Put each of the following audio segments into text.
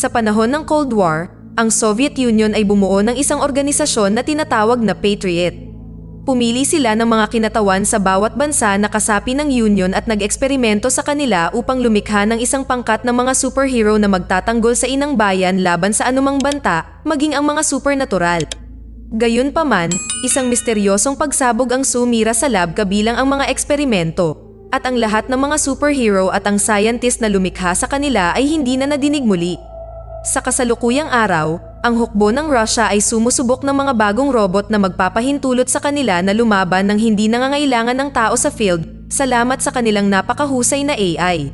Sa panahon ng Cold War, ang Soviet Union ay bumuo ng isang organisasyon na tinatawag na Patriot. Pumili sila ng mga kinatawan sa bawat bansa na kasapi ng Union at nag-eksperimento sa kanila upang lumikha ng isang pangkat ng mga superhero na magtatanggol sa inang bayan laban sa anumang banta, maging ang mga supernatural. Gayunpaman, isang misteryosong pagsabog ang sumira sa lab kabilang ang mga eksperimento, at ang lahat ng mga superhero at ang scientist na lumikha sa kanila ay hindi na nadinig muli. Sa kasalukuyang araw, ang hukbo ng Russia ay sumusubok ng mga bagong robot na magpapahintulot sa kanila na lumaban ng hindi nangangailangan ng tao sa field salamat sa kanilang napakahusay na AI.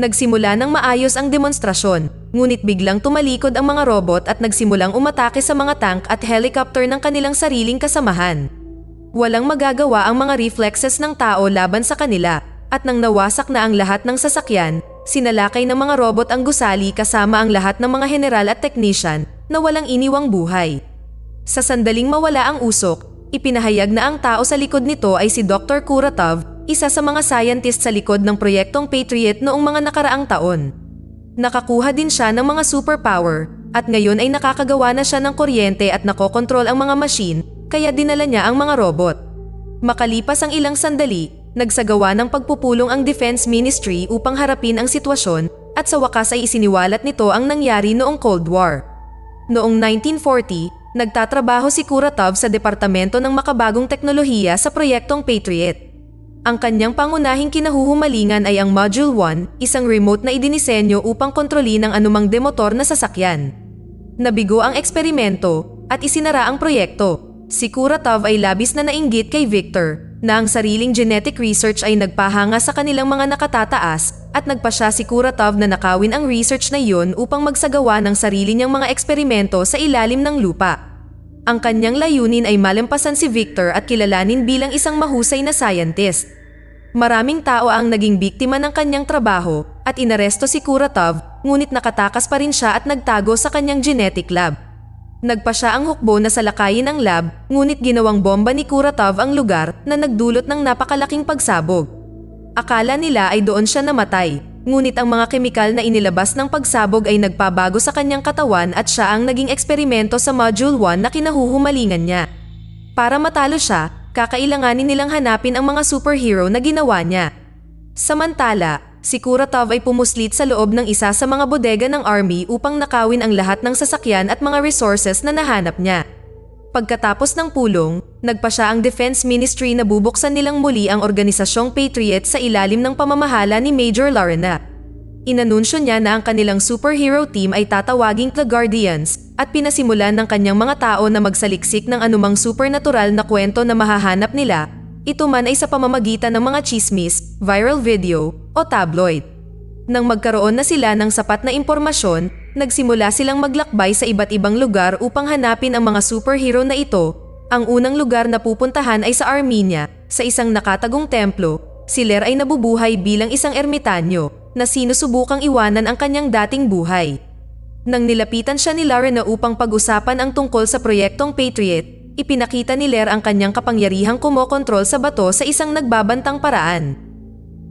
Nagsimula ng maayos ang demonstrasyon, ngunit biglang tumalikod ang mga robot at nagsimulang umatake sa mga tank at helicopter ng kanilang sariling kasamahan. Walang magagawa ang mga reflexes ng tao laban sa kanila at nang nawasak na ang lahat ng sasakyan, sinalakay ng mga robot ang gusali kasama ang lahat ng mga general at technician na walang iniwang buhay. Sa sandaling mawala ang usok, ipinahayag na ang tao sa likod nito ay si Dr. Kuratov, isa sa mga scientist sa likod ng proyektong Patriot noong mga nakaraang taon. Nakakuha din siya ng mga superpower at ngayon ay nakakagawa na siya ng kuryente at nakokontrol ang mga machine kaya dinala niya ang mga robot. Makalipas ang ilang sandali, nagsagawa ng pagpupulong ang Defense Ministry upang harapin ang sitwasyon at sa wakas ay isiniwalat nito ang nangyari noong Cold War. Noong 1940, nagtatrabaho si Kuratov sa Departamento ng Makabagong Teknolohiya sa proyektong Patriot. Ang kanyang pangunahing kinahuhumalingan ay ang Module 1, isang remote na idinisenyo upang kontrolin ang anumang demotor na sasakyan. Nabigo ang eksperimento at isinara ang proyekto. Si Kuratov ay labis na nainggit kay Victor na ang sariling genetic research ay nagpahanga sa kanilang mga nakatataas at nagpa siya si Kuratov na nakawin ang research na iyon upang magsagawa ng sarili niyang mga eksperimento sa ilalim ng lupa. Ang kanyang layunin ay malampasan si Victor at kilalanin bilang isang mahusay na scientist. Maraming tao ang naging biktima ng kanyang trabaho at inaresto si Kuratov ngunit nakatakas pa rin siya at nagtago sa kanyang genetic lab. Nagpa siya ang hukbo na salakayin ang lab ngunit ginawang bomba ni Kuratov ang lugar na nagdulot ng napakalaking pagsabog. Akala nila ay doon siya namatay, ngunit ang mga kemikal na inilabas ng pagsabog ay nagpabago sa kanyang katawan at siya ang naging eksperimento sa Module 1 na kinahuhumalingan niya. Para matalo siya, kakailanganin nilang hanapin ang mga superhero na ginawa niya. Samantala, si Kuratov ay pumuslit sa loob ng isa sa mga bodega ng army upang nakawin ang lahat ng sasakyan at mga resources na nahanap niya. Pagkatapos ng pulong, nagpa siya ang Defense Ministry na bubuksan nilang muli ang organisasyong Patriot sa ilalim ng pamamahala ni Major Larena. Inanunsyo niya na ang kanilang superhero team ay tatawaging The Guardians at pinasimulan ng kanyang mga tao na magsaliksik ng anumang supernatural na kwento na mahahanap nila, ito man ay sa pamamagitan ng mga chismis, viral video o tabloid. Nang magkaroon na sila ng sapat na impormasyon, nagsimula silang maglakbay sa iba't ibang lugar upang hanapin ang mga superhero na ito. Ang unang lugar na pupuntahan ay sa Armenia, sa isang nakatagong templo. Si Ler ay nabubuhay bilang isang ermitanyo na sinusubukang iwanan ang kanyang dating buhay. Nang nilapitan siya ni Lara na upang pag-usapan ang tungkol sa proyektong Patriot, ipinakita ni Ler ang kanyang kapangyarihang kumokontrol sa bato sa isang nagbabantang paraan.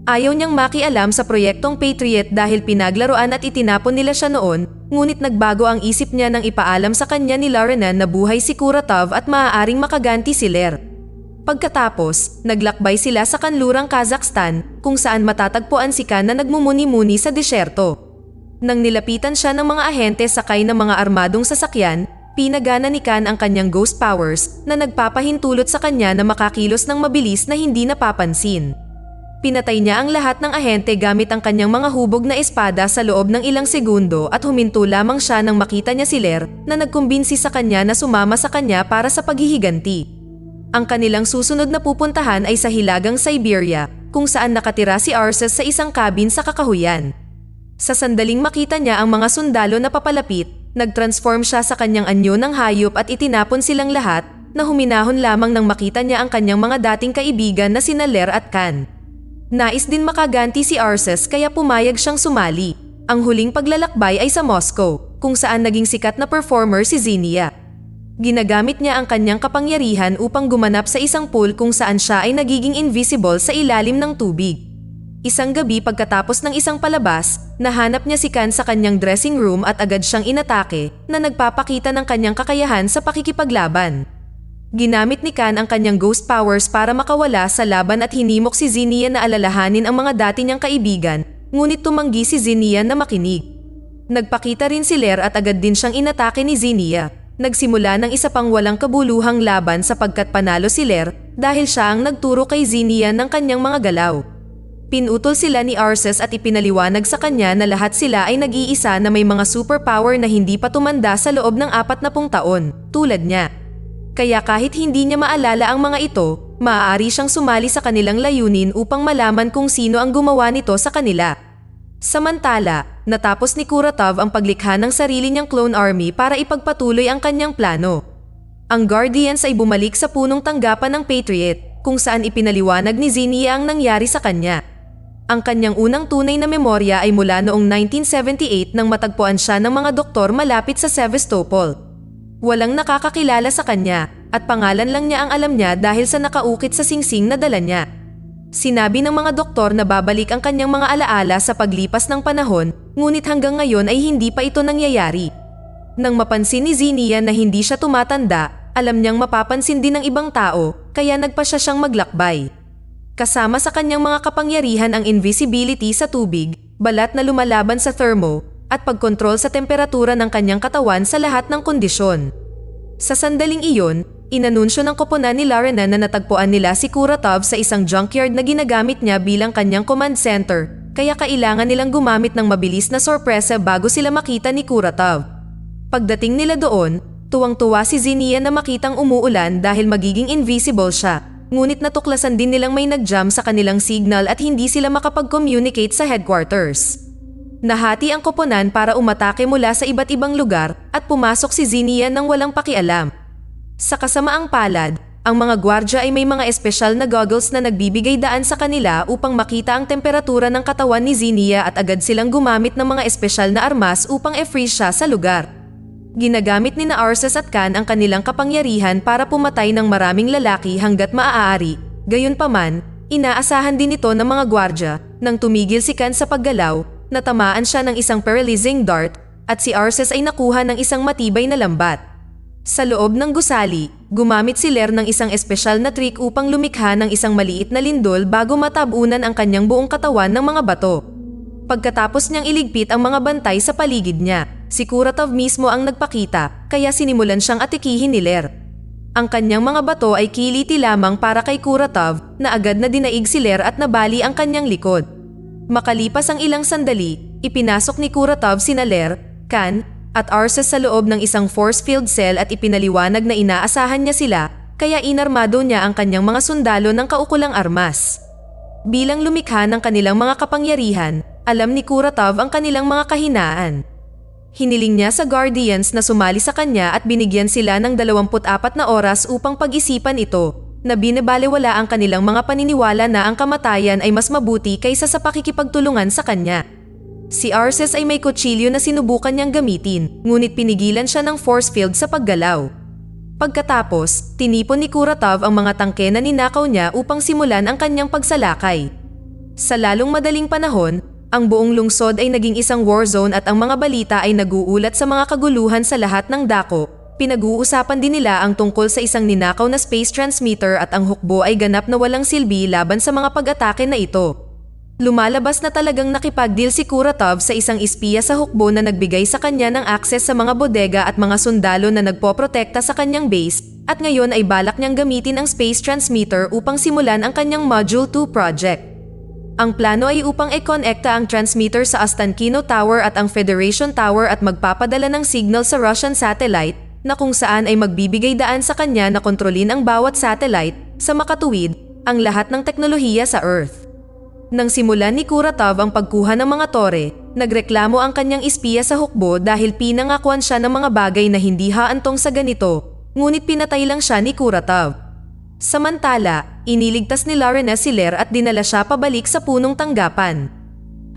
Ayaw niyang makialam sa proyektong Patriot dahil pinaglaruan at itinapon nila siya noon, ngunit nagbago ang isip niya nang ipaalam sa kanya ni Laranan na buhay si Kuratov at maaaring makaganti si Ler. Pagkatapos, naglakbay sila sa kanlurang Kazakhstan kung saan matatagpuan si Khan na nagmumuni-muni sa disyerto. Nang nilapitan siya ng mga ahente sakay ng mga armadong sasakyan, pinagana ni Khan ang kanyang ghost powers na nagpapahintulot sa kanya na makakilos ng mabilis na hindi napapansin. Pinatay niya ang lahat ng ahente gamit ang kanyang mga hubog na espada sa loob ng ilang segundo at huminto lamang siya nang makita niya si Ler na nagkumbinsi sa kanya na sumama sa kanya para sa paghihiganti. Ang kanilang susunod na pupuntahan ay sa Hilagang Siberia, kung saan nakatira si Arces sa isang cabin sa kakahuyan. Sa sandaling makita niya ang mga sundalo na papalapit, nag-transform siya sa kanyang anyo ng hayop at itinapon silang lahat na huminahon lamang nang makita niya ang kanyang mga dating kaibigan na sina Ler at Khan. Nais din makaganti si Arces kaya pumayag siyang sumali. Ang huling paglalakbay ay sa Moscow, kung saan naging sikat na performer si Zinnia. Ginagamit niya ang kanyang kapangyarihan upang gumanap sa isang pool kung saan siya ay nagiging invisible sa ilalim ng tubig. Isang gabi pagkatapos ng isang palabas, nahanap niya si Kan sa kanyang dressing room at agad siyang inatake na nagpapakita ng kanyang kakayahan sa pakikipaglaban. Ginamit ni Kan ang kanyang ghost powers para makawala sa laban at hinimok si Zinnia na alalahanin ang mga dati niyang kaibigan, ngunit tumanggi si Zinnia na makinig. Nagpakita rin si Ler at agad din siyang inatake ni Zinnia. Nagsimula ng isa pang walang kabuluhang laban sapagkat panalo si Ler dahil siya ang nagturo kay Zinnia ng kanyang mga galaw. Pinutol sila ni Arces at ipinaliwanag sa kanya na lahat sila ay nag-iisa na may mga superpower na hindi pa tumanda sa loob ng apat na pung taon, tulad niya. Kaya kahit hindi niya maalala ang mga ito, maaari siyang sumali sa kanilang layunin upang malaman kung sino ang gumawa nito sa kanila. Samantala, natapos ni Kuratov ang paglikha ng sarili niyang clone army para ipagpatuloy ang kanyang plano. Ang Guardians ay bumalik sa punong tanggapan ng Patriot kung saan ipinaliwanag ni Zinnia ang nangyari sa kanya. Ang kanyang unang tunay na memorya ay mula noong 1978 nang matagpuan siya ng mga doktor malapit sa Sevastopol. Walang nakakakilala sa kanya at pangalan lang niya ang alam niya dahil sa nakaukit sa singsing na dala niya. Sinabi ng mga doktor na babalik ang kanyang mga alaala sa paglipas ng panahon ngunit hanggang ngayon ay hindi pa ito nangyayari. Nang mapansin ni Zinnia na hindi siya tumatanda, alam niyang mapapansin din ng ibang tao kaya nagpa siya siyang maglakbay. Kasama sa kanyang mga kapangyarihan ang invisibility sa tubig, balat na lumalaban sa thermo, at pagkontrol sa temperatura ng kanyang katawan sa lahat ng kondisyon. Sa sandaling iyon, inanunsyo ng koponan ni Larena na natagpuan nila si Kuratov sa isang junkyard na ginagamit niya bilang kanyang command center, kaya kailangan nilang gumamit ng mabilis na sorpresa bago sila makita ni Kuratov. Pagdating nila doon, tuwang-tuwa si Zinnia na makitang umuulan dahil magiging invisible siya ngunit natuklasan din nilang may nag-jam sa kanilang signal at hindi sila makapag-communicate sa headquarters. Nahati ang koponan para umatake mula sa iba't ibang lugar at pumasok si Zinnia nang walang pakialam. Sa kasamaang palad, ang mga gwardya ay may mga espesyal na goggles na nagbibigay daan sa kanila upang makita ang temperatura ng katawan ni Zinnia at agad silang gumamit ng mga espesyal na armas upang e-freeze siya sa lugar. Ginagamit ni na Arces at Khan ang kanilang kapangyarihan para pumatay ng maraming lalaki hanggat maaari. Gayunpaman, inaasahan din ito ng mga gwardya nang tumigil si Khan sa paggalaw, natamaan siya ng isang paralyzing dart at si Arces ay nakuha ng isang matibay na lambat. Sa loob ng gusali, gumamit si Ler ng isang espesyal na trick upang lumikha ng isang maliit na lindol bago matabunan ang kanyang buong katawan ng mga bato. Pagkatapos niyang iligpit ang mga bantay sa paligid niya, Si Kuratov mismo ang nagpakita, kaya sinimulan siyang atikihin ni Ler. Ang kanyang mga bato ay kiliti lamang para kay Kuratov na agad na dinaig si Ler at nabali ang kanyang likod. Makalipas ang ilang sandali, ipinasok ni Kuratov sina Ler, Kan, at Arces sa loob ng isang force field cell at ipinaliwanag na inaasahan niya sila kaya inarmado niya ang kanyang mga sundalo ng kaukulang armas. Bilang lumikha ng kanilang mga kapangyarihan, alam ni Kuratov ang kanilang mga kahinaan. Hiniling niya sa Guardians na sumali sa kanya at binigyan sila ng 24 na oras upang pag-isipan ito, na binabalewala ang kanilang mga paniniwala na ang kamatayan ay mas mabuti kaysa sa pakikipagtulungan sa kanya. Si Arces ay may kutsilyo na sinubukan niyang gamitin, ngunit pinigilan siya ng force field sa paggalaw. Pagkatapos, tinipon ni Kuratov ang mga tangke na ninakaw niya upang simulan ang kanyang pagsalakay. Sa lalong madaling panahon, ang buong lungsod ay naging isang war zone at ang mga balita ay naguulat sa mga kaguluhan sa lahat ng dako. Pinag-uusapan din nila ang tungkol sa isang ninakaw na space transmitter at ang hukbo ay ganap na walang silbi laban sa mga pag-atake na ito. Lumalabas na talagang nakipagdeal si Kuratov sa isang espiya sa hukbo na nagbigay sa kanya ng akses sa mga bodega at mga sundalo na nagpoprotekta sa kanyang base at ngayon ay balak niyang gamitin ang space transmitter upang simulan ang kanyang Module 2 project. Ang plano ay upang i-connecta ang transmitter sa Ostankino Tower at ang Federation Tower at magpapadala ng signal sa Russian satellite na kung saan ay magbibigay daan sa kanya na kontrolin ang bawat satellite sa makatuwid ang lahat ng teknolohiya sa Earth. Nang simulan ni Kuratov ang pagkuha ng mga tore, nagreklamo ang kanyang espiya sa hukbo dahil pinangakuan siya ng mga bagay na hindi haantong sa ganito, ngunit pinatay lang siya ni Kuratov. Samantala, iniligtas ni Lorena si Ler at dinala siya pabalik sa punong tanggapan.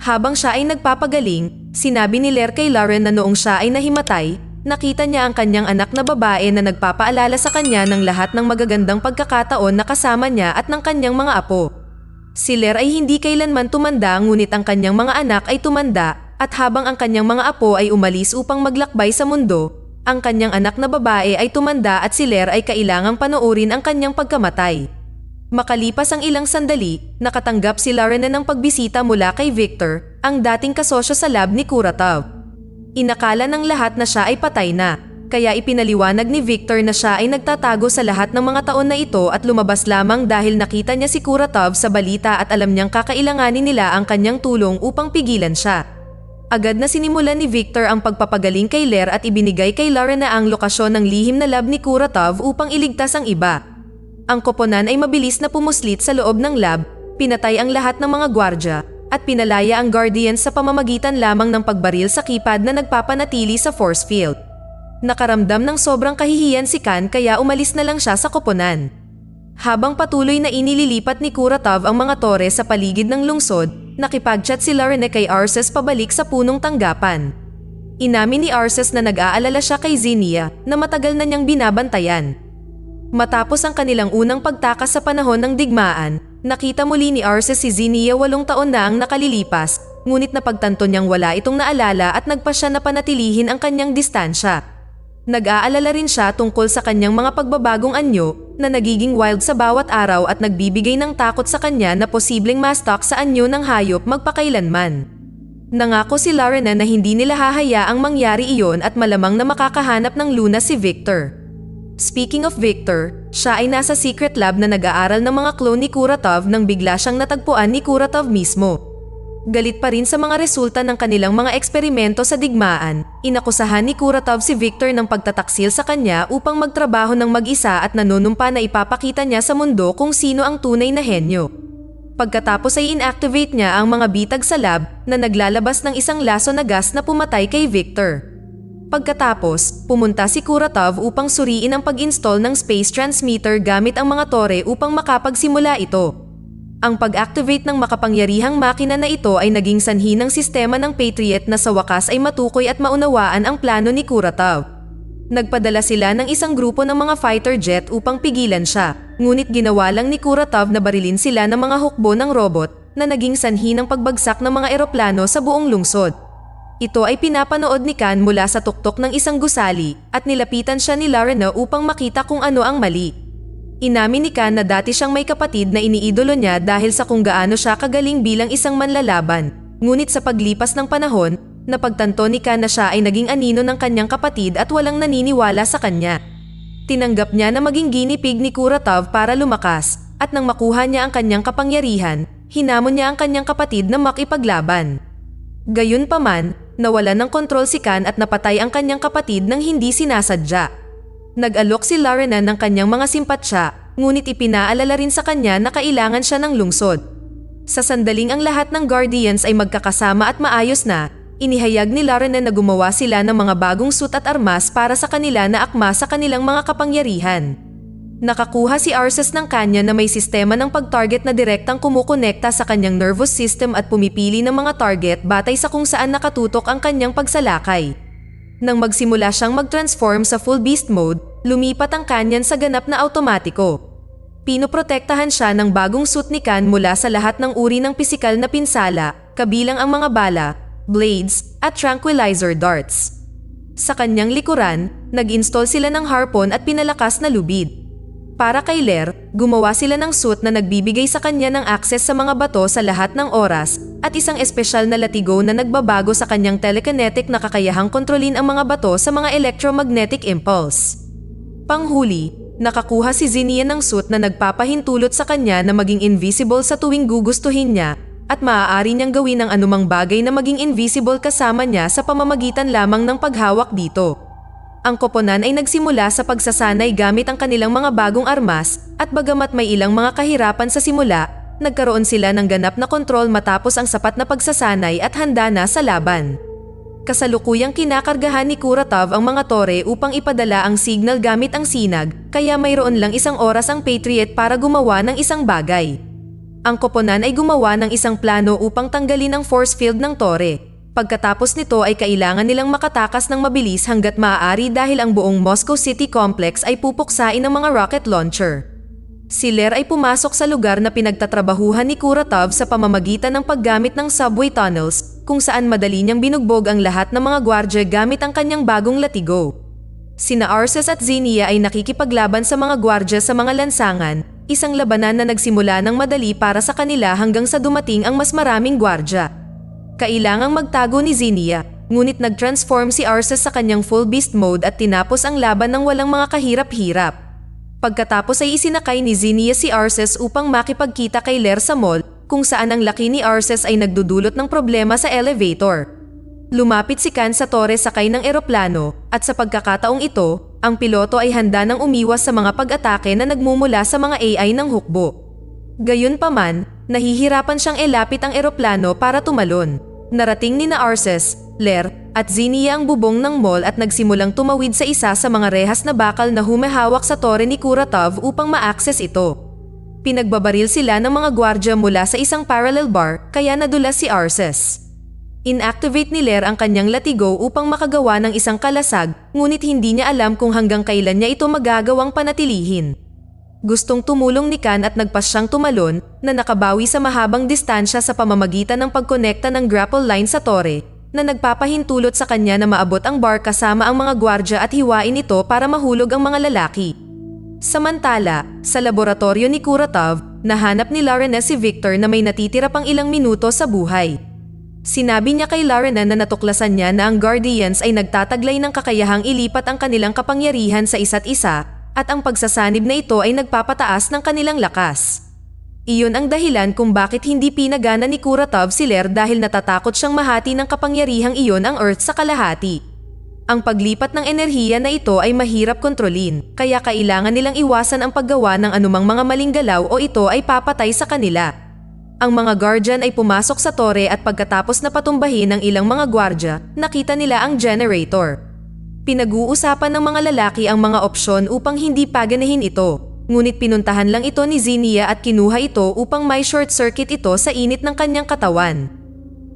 Habang siya ay nagpapagaling, sinabi ni Ler kay Lauren na noong siya ay nahimatay, nakita niya ang kanyang anak na babae na nagpapaalala sa kanya ng lahat ng magagandang pagkakataon na kasama niya at ng kanyang mga apo. Si Ler ay hindi kailanman tumanda ngunit ang kanyang mga anak ay tumanda at habang ang kanyang mga apo ay umalis upang maglakbay sa mundo, ang kanyang anak na babae ay tumanda at si Ler ay kailangang panoorin ang kanyang pagkamatay. Makalipas ang ilang sandali, nakatanggap si Lorena ng pagbisita mula kay Victor, ang dating kasosyo sa lab ni Kuratov. Inakala ng lahat na siya ay patay na, kaya ipinaliwanag ni Victor na siya ay nagtatago sa lahat ng mga taon na ito at lumabas lamang dahil nakita niya si Kuratov sa balita at alam niyang kakailanganin nila ang kanyang tulong upang pigilan siya. Agad na sinimulan ni Victor ang pagpapagaling kay Ler at ibinigay kay Lorena ang lokasyon ng lihim na lab ni Kuratov upang iligtas ang iba. Ang koponan ay mabilis na pumuslit sa loob ng lab, pinatay ang lahat ng mga gwardya, at pinalaya ang Guardians sa pamamagitan lamang ng pagbaril sa keypad na nagpapanatili sa force field. Nakaramdam ng sobrang kahihiyan si Khan kaya umalis na lang siya sa koponan. Habang patuloy na inililipat ni Kuratov ang mga tore sa paligid ng lungsod, nakipagchat si Lorena kay Arces pabalik sa punong tanggapan. Inamin ni Arces na nag-aalala siya kay Zinnia na matagal na niyang binabantayan. Matapos ang kanilang unang pagtakas sa panahon ng digmaan, nakita muli ni Arces si Zinnia walong taon na ang nakalilipas, ngunit napagtanto niyang wala itong naalala at nagpa siya na panatilihin ang kanyang distansya. Nag-aalala rin siya tungkol sa kanyang mga pagbabagong anyo na nagiging wild sa bawat araw at nagbibigay ng takot sa kanya na posibleng mastalk sa anyo ng hayop magpakailanman. Nangako si Lorena na hindi nila hahayaang mangyari iyon at malamang na makakahanap ng Luna si Victor. Speaking of Victor, siya ay nasa secret lab na nag-aaral ng mga clone ni Kuratov nang bigla siyang natagpuan ni Kuratov mismo. Galit pa rin sa mga resulta ng kanilang mga eksperimento sa digmaan, inakusahan ni Kuratov si Victor ng pagtataksil sa kanya upang magtrabaho ng mag-isa at nanunumpa na ipapakita niya sa mundo kung sino ang tunay na henyo. Pagkatapos ay inactivate niya ang mga bitag sa lab na naglalabas ng isang laso na gas na pumatay kay Victor. Pagkatapos, pumunta si Kuratov upang suriin ang pag-install ng space transmitter gamit ang mga tore upang makapagsimula ito. Ang pag-activate ng makapangyarihang makina na ito ay naging sanhi ng sistema ng Patriot na sa wakas ay matukoy at maunawaan ang plano ni Kuratov. Nagpadala sila ng isang grupo ng mga fighter jet upang pigilan siya, ngunit ginawa lang ni Kuratov na barilin sila ng mga hukbo ng robot na naging sanhi ng pagbagsak ng mga eroplano sa buong lungsod. Ito ay pinapanood ni Khan mula sa tuktok ng isang gusali at nilapitan siya ni Lorena upang makita kung ano ang mali. Inamin ni Khan na dati siyang may kapatid na iniidolo niya dahil sa kung gaano siya kagaling bilang isang manlalaban. Ngunit sa paglipas ng panahon, napagtanto ni Khan na siya ay naging anino ng kanyang kapatid at walang naniniwala sa kanya. Tinanggap niya na maging ginipig ni Kuratov para lumakas at nang makuha niya ang kanyang kapangyarihan, hinamon niya ang kanyang kapatid na makipaglaban. Gayunpaman, nawalan ng kontrol si Khan at napatay ang kanyang kapatid nang hindi sinasadya. Nag-alok si Lorena ng kanyang mga simpatsya, ngunit ipinaalala rin sa kanya na kailangan siya ng lungsod. Sa sandaling ang lahat ng Guardians ay magkakasama at maayos na, inihayag ni Lorena na gumawa sila ng mga bagong suit at armas para sa kanila na akma sa kanilang mga kapangyarihan. Nakakuha si Arces ng kanya na may sistema ng pag-target na direktang kumukonekta sa kanyang nervous system at pumipili ng mga target batay sa kung saan nakatutok ang kanyang pagsalakay. Nang magsimula siyang mag-transform sa full beast mode, lumipat ang kanyan sa ganap na automatiko. Pinoprotektahan siya ng bagong suit ni Kan mula sa lahat ng uri ng pisikal na pinsala, kabilang ang mga bala, blades, at tranquilizer darts. Sa kanyang likuran, nag-install sila ng harpon at pinalakas na lubid. Para kay Ler, gumawa sila ng suit na nagbibigay sa kanya ng access sa mga bato sa lahat ng oras at isang espesyal na latigo na nagbabago sa kanyang telekinetic na kakayahang kontrolin ang mga bato sa mga electromagnetic impulse. Panghuli, nakakuha si Zinnia ng suit na nagpapahintulot sa kanya na maging invisible sa tuwing gugustuhin niya at maaari niyang gawin ang anumang bagay na maging invisible kasama niya sa pamamagitan lamang ng paghawak dito. Ang koponan ay nagsimula sa pagsasanay gamit ang kanilang mga bagong armas at bagamat may ilang mga kahirapan sa simula, nagkaroon sila ng ganap na kontrol matapos ang sapat na pagsasanay at handa na sa laban. Kasalukuyang kinakargahan ni Kuratov ang mga tore upang ipadala ang signal gamit ang sinag, kaya mayroon lang isang oras ang Patriot para gumawa ng isang bagay. Ang koponan ay gumawa ng isang plano upang tanggalin ang force field ng tore, Pagkatapos nito ay kailangan nilang makatakas ng mabilis hanggat maaari dahil ang buong Moscow City Complex ay pupuksain ng mga rocket launcher. Si Ler ay pumasok sa lugar na pinagtatrabahuhan ni Kuratov sa pamamagitan ng paggamit ng subway tunnels kung saan madali niyang binugbog ang lahat ng mga gwardya gamit ang kanyang bagong latigo. Sina Arces at Xenia ay nakikipaglaban sa mga gwardya sa mga lansangan, isang labanan na nagsimula ng madali para sa kanila hanggang sa dumating ang mas maraming gwardya. Kailangang magtago ni Xenia, ngunit nag-transform si Arces sa kanyang full beast mode at tinapos ang laban ng walang mga kahirap-hirap. Pagkatapos ay isinakay ni Xenia si Arces upang makipagkita kay Ler sa mall kung saan ang laki ni Arces ay nagdudulot ng problema sa elevator. Lumapit si Kan sa tore sakay ng eroplano at sa pagkakataong ito, ang piloto ay handa ng umiwas sa mga pag-atake na nagmumula sa mga AI ng hukbo. Gayunpaman, nahihirapan siyang ilapit ang eroplano para tumalon. Narating ni na Ler, at Xenia ang bubong ng mall at nagsimulang tumawid sa isa sa mga rehas na bakal na humahawak sa tore ni Kuratov upang ma-access ito. Pinagbabaril sila ng mga gwardya mula sa isang parallel bar kaya nadulas si Arces. Inactivate ni Ler ang kanyang latigo upang makagawa ng isang kalasag ngunit hindi niya alam kung hanggang kailan niya ito magagawang panatilihin. Gustong tumulong ni Kan at nagpas siyang tumalon na nakabawi sa mahabang distansya sa pamamagitan ng pagkonekta ng grapple line sa tore na nagpapahintulot sa kanya na maabot ang bar kasama ang mga gwardya at hiwain ito para mahulog ang mga lalaki. Samantala, sa laboratorio ni Kuratov, nahanap ni Larena si Victor na may natitira pang ilang minuto sa buhay. Sinabi niya kay Larena na natuklasan niya na ang Guardians ay nagtataglay ng kakayahang ilipat ang kanilang kapangyarihan sa isa't isa at ang pagsasanib na ito ay nagpapataas ng kanilang lakas. Iyon ang dahilan kung bakit hindi pinagana ni Kuratov si Ler dahil natatakot siyang mahati ng kapangyarihang iyon ang Earth sa kalahati. Ang paglipat ng enerhiya na ito ay mahirap kontrolin, kaya kailangan nilang iwasan ang paggawa ng anumang mga maling galaw o ito ay papatay sa kanila. Ang mga guardian ay pumasok sa tore at pagkatapos na patumbahin ng ilang mga gwardya, nakita nila ang generator. Pinag-uusapan ng mga lalaki ang mga opsyon upang hindi paganahin ito, ngunit pinuntahan lang ito ni Xenia at kinuha ito upang may short circuit ito sa init ng kanyang katawan.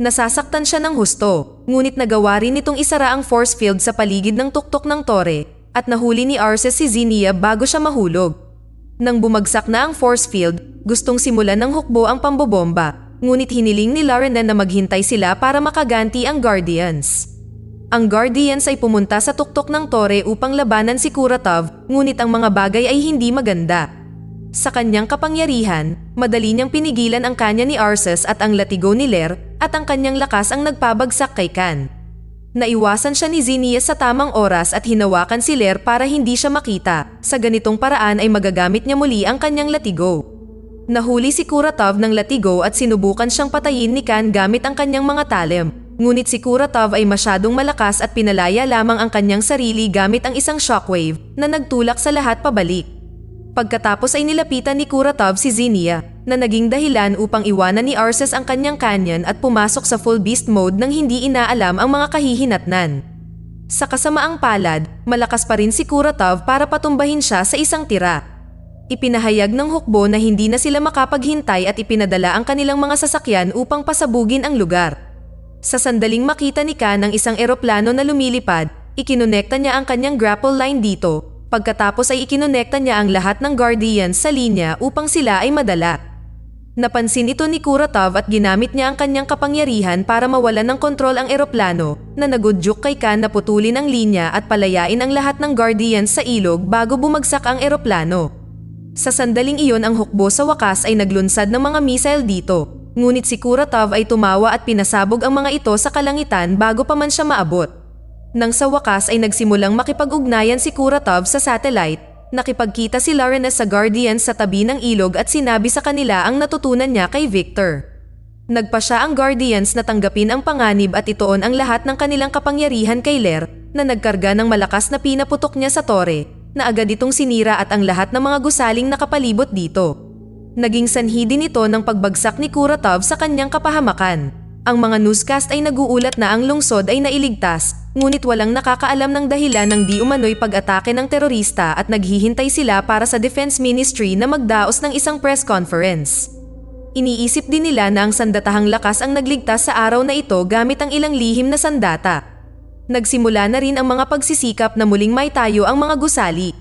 Nasasaktan siya ng husto, ngunit nagawa rin itong isara ang force field sa paligid ng tuktok ng tore at nahuli ni Arces si Xenia bago siya mahulog. Nang bumagsak na ang force field, gustong simulan ng hukbo ang pambobomba, ngunit hiniling ni Lauren na maghintay sila para makaganti ang Guardians. Ang Guardians ay pumunta sa tuktok ng tore upang labanan si Kuratov, ngunit ang mga bagay ay hindi maganda. Sa kanyang kapangyarihan, madali niyang pinigilan ang kanya ni Arces at ang latigo ni Ler at ang kanyang lakas ang nagpabagsak kay Kan. Naiwasan siya ni Xenia sa tamang oras at hinawakan si Ler para hindi siya makita. Sa ganitong paraan ay magagamit niya muli ang kanyang latigo. Nahuli si Kuratov ng latigo at sinubukan siyang patayin ni Kan gamit ang kanyang mga talem. Ngunit si Kuratov ay masyadong malakas at pinalaya lamang ang kanyang sarili gamit ang isang shockwave na nagtulak sa lahat pabalik. Pagkatapos ay nilapitan ni Kuratov si Xenia na naging dahilan upang iwanan ni Arces ang kanyang canyon at pumasok sa full beast mode nang hindi inaalam ang mga kahihinatnan. Sa kasamaang palad, malakas pa rin si Kuratov para patumbahin siya sa isang tira. Ipinahayag ng hukbo na hindi na sila makapaghintay at ipinadala ang kanilang mga sasakyan upang pasabugin ang lugar. Sa sandaling makita ni Kan ang isang eroplano na lumilipad, ikinonekta niya ang kanyang grapple line dito Pagkatapos ay ikinonekta niya ang lahat ng Guardians sa linya upang sila ay madala. Napansin ito ni Kuratov at ginamit niya ang kanyang kapangyarihan para mawalan ng kontrol ang eroplano na nagudyok kay Khan na putulin ang linya at palayain ang lahat ng Guardians sa ilog bago bumagsak ang eroplano. Sa sandaling iyon ang hukbo sa wakas ay naglunsad ng mga missile dito, ngunit si Kuratov ay tumawa at pinasabog ang mga ito sa kalangitan bago pa man siya maabot. Nang sa wakas ay nagsimulang makipag-ugnayan si Kuratov sa satellite, nakipagkita si Lauren sa Guardians sa tabi ng ilog at sinabi sa kanila ang natutunan niya kay Victor. Nagpa siya ang Guardians na tanggapin ang panganib at itoon ang lahat ng kanilang kapangyarihan kay Ler na nagkarga ng malakas na pinaputok niya sa tore na agad itong sinira at ang lahat ng mga gusaling nakapalibot dito. Naging sanhi din ito ng pagbagsak ni Kuratov sa kanyang kapahamakan. Ang mga newscast ay naguulat na ang lungsod ay nailigtas, ngunit walang nakakaalam ng dahilan ng di umano'y pag-atake ng terorista at naghihintay sila para sa Defense Ministry na magdaos ng isang press conference. Iniisip din nila na ang sandatahang lakas ang nagligtas sa araw na ito gamit ang ilang lihim na sandata. Nagsimula na rin ang mga pagsisikap na muling may tayo ang mga gusali.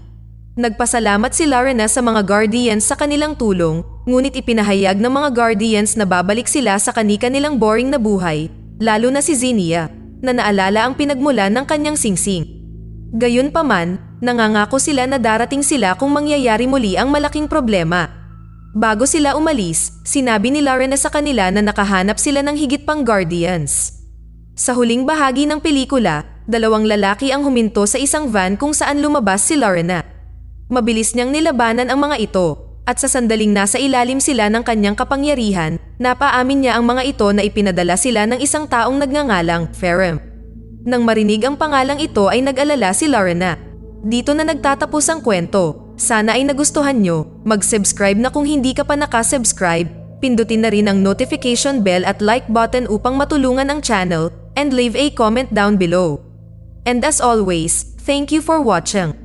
Nagpasalamat si Lorena sa mga Guardians sa kanilang tulong, ngunit ipinahayag ng mga Guardians na babalik sila sa kanika nilang boring na buhay, lalo na si Zinnia, na naalala ang pinagmulan ng kanyang singsing. Gayunpaman, nangangako sila na darating sila kung mangyayari muli ang malaking problema. Bago sila umalis, sinabi ni Lorena sa kanila na nakahanap sila ng higit pang Guardians. Sa huling bahagi ng pelikula, dalawang lalaki ang huminto sa isang van kung saan lumabas si Lorena. Mabilis niyang nilabanan ang mga ito at sa sandaling nasa ilalim sila ng kanyang kapangyarihan, napaamin niya ang mga ito na ipinadala sila ng isang taong nagngangalang Ferrum. Nang marinig ang pangalang ito ay nag-alala si Lorena. Dito na nagtatapos ang kwento. Sana ay nagustuhan nyo. Mag-subscribe na kung hindi ka pa nakasubscribe. Pindutin na rin ang notification bell at like button upang matulungan ang channel and leave a comment down below. And as always, thank you for watching.